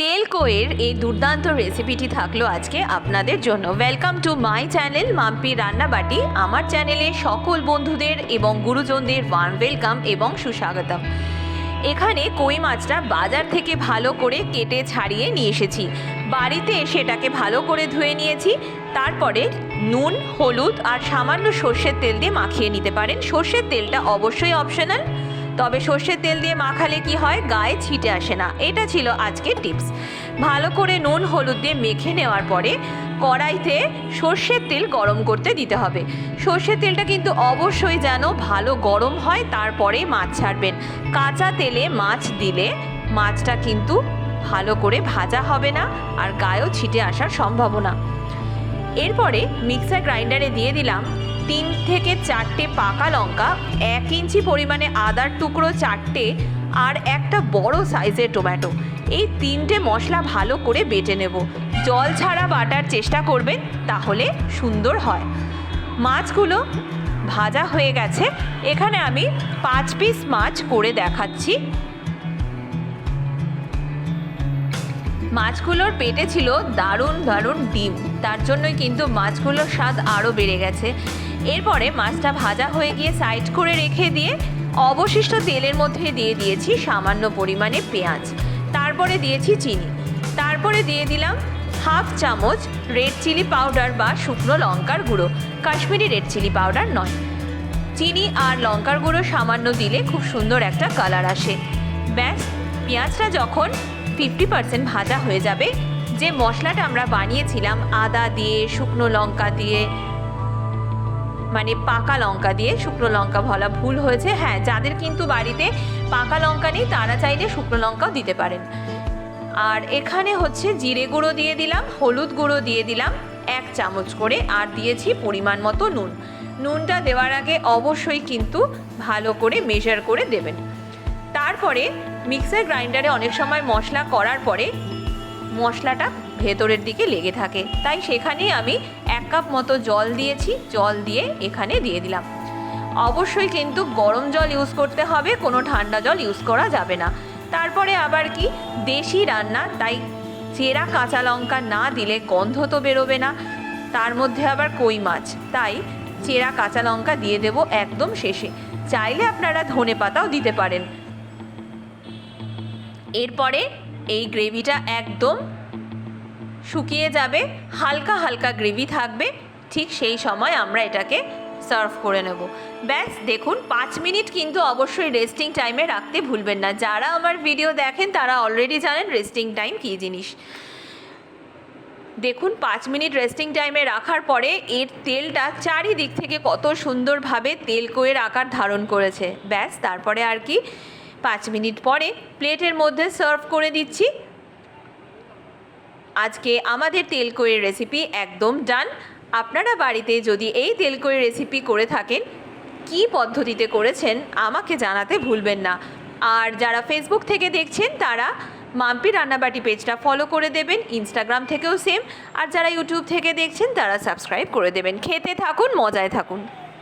তেল কোয়ের এই দুর্দান্ত রেসিপিটি থাকল আজকে আপনাদের জন্য। Welcome to my channel Mampi Rannabati. আমার চ্যানেলে সকল বন্ধুদের এবং গুরুজনদের ওয়ান ওয়েলকাম এবং সুস্বাগতম। এখানে কই মাছটা বাজার থেকে ভালো করে কেটে ছাড়িয়ে নিয়ে এসেছি। বাড়িতে সেটাকে ভালো করে ধুয়ে নিয়েছি। তারপরে নুন, হলুদ আর সামান্য সর্ষের তেল দিয়ে মাখিয়ে নিতে পারেন। সর্ষের তেলটা অবশ্যই অপশনাল তবে সর্ষের তেল দিয়ে মাখালে কি হয়? গায়ে ছিটে আসে না। এটা ছিল আজকের টিপস। ভালো করে নুন, হলুদ দিয়ে মেখে নেওয়ার পরে কড়াইতে সর্ষের তেল গরম করতে দিতে হবে। সর্ষের তেলটা কিন্তু অবশ্যই যেন ভালো গরম হয়, তারপরে মাছ ছাড়বেন। কাঁচা তেলে মাছ দিলে মাছটা কিন্তু ভালো করে ভাজা হবে না আর গায়েও ছিটে আসার সম্ভাবনা। এরপরে মিক্সার গ্রাইন্ডারে দিয়ে দিলাম তিন থেকে চারটে পাকা লঙ্কা, এক ইঞ্চি পরিমাণে আদার টুকরো চারটে আর একটা বড় সাইজের টমেটো। এই তিনটে মশলা ভালো করে বেটে নেব। জল ছাড়া বাটার চেষ্টা করবেন, তাহলে সুন্দর হয়। মাছগুলো ভাজা হয়ে গেছে। এখানে আমি পাঁচ পিস মাছ করে দেখাচ্ছি। মাছগুলোর পেটে ছিল দারুণ দারুণ ডিম। তার জন্যই কিন্তু মাছগুলোর স্বাদ আরও বেড়ে গেছে। এরপরে মাছটা ভাজা হয়ে গিয়ে সাইড করে রেখে দিয়ে অবশিষ্ট তেলের মধ্যে দিয়ে দিয়েছি সামান্য পরিমাণে পেঁয়াজ। তারপরে দিয়েছি চিনি। তারপরে দিয়ে দিলাম হাফ চামচ রেড চিলি পাউডার বা শুকনো লঙ্কার গুঁড়ো। কাশ্মীরি রেড চিলি পাউডার নয়। চিনি আর লঙ্কার গুঁড়ো সামান্য দিলে খুব সুন্দর একটা কালার আসে। ব্যাস, পেঁয়াজটা যখন ফিফটি পার্সেন্ট ভাজা হয়ে যাবে। যে মশলাটা আমরা বানিয়েছিলাম, আদা দিয়ে, শুকনো লঙ্কা দিয়ে মানে পাকা লঙ্কা দিয়ে, শুকনো লঙ্কা বলা ভুল হয়েছে। হ্যাঁ যাদের কিন্তু বাড়িতে পাকা লঙ্কা নেই, তারা চাইলে শুকনো লঙ্কাও দিতে পারেন। আর এখানে হচ্ছে জিরে গুঁড়ো দিয়ে দিলাম, হলুদ গুঁড়ো দিয়ে দিলাম, এক চামচ করে, আর দিয়েছি পরিমাণ মতো নুন। নুনটা দেওয়ার আগে অবশ্যই কিন্তু ভালো করে মেজার করে দেবেন। তারপরে মিক্সার গ্রাইন্ডারে অনেক সময় মশলা করার পরে মশলাটা ভেতরের দিকে লেগে থাকে। তাই সেখানেই আমি এক কাপ মতো জল দিয়েছি। জল দিয়ে এখানে দিয়ে দিলাম। অবশ্যই কিন্তু গরম জল ইউজ করতে হবে, কোনো ঠান্ডা জল ইউজ করা যাবে না। তারপরে আবার কি? দেশি রান্না, তাই চেরা কাঁচা লঙ্কা না দিলে গন্ধ তো বেরোবে না। তার মধ্যে আবার কই মাছ। তাই চেরা কাঁচা লঙ্কা দিয়ে দেব একদম শেষে। চাইলে আপনারা ধনে পাতাও দিতে পারেন। এরপরে এই গ্রেভিটা একদম শুকিয়ে যাবে, হালকা হালকা গ্রেভি থাকবে, ঠিক সেই সময় আমরা এটাকে সার্ভ করে নেব। ব্যাস, দেখুন, পাঁচ মিনিট কিন্তু অবশ্যই রেস্টিং টাইমে রাখতে ভুলবেন না। যারা আমার ভিডিও দেখেন, তারা অলরেডি জানেন রেস্টিং টাইম কী জিনিস। দেখুন, পাঁচ মিনিট রেস্টিং টাইমে রাখার পরে এর তেলটা চারিদিক থেকে কত সুন্দরভাবে তেল কোয়ের আকার ধারণ করেছে। ব্যাস, তারপরে আর কি পাঁচ মিনিট পরে প্লেটের মধ্যে সার্ভ করে দিচ্ছি। আজকে আমাদের তেলকইয়ের রেসিপি একদম ডান। আপনারা বাড়িতে যদি এই তেলকইয়ের রেসিপি করে থাকেন, কি পদ্ধতিতে করেছেন আমাকে জানাতে ভুলবেন না। আর যারা ফেসবুক থেকে দেখছেন, তারা মাম্পি রান্নাবাটি পেজটা ফলো করে দেবেন ইনস্টাগ্রাম থেকেও সেম আর যারা ইউটিউব থেকে দেখছেন, তারা সাবস্ক্রাইব করে দেবেন। খেতে থাকুন, মজায় থাকুন।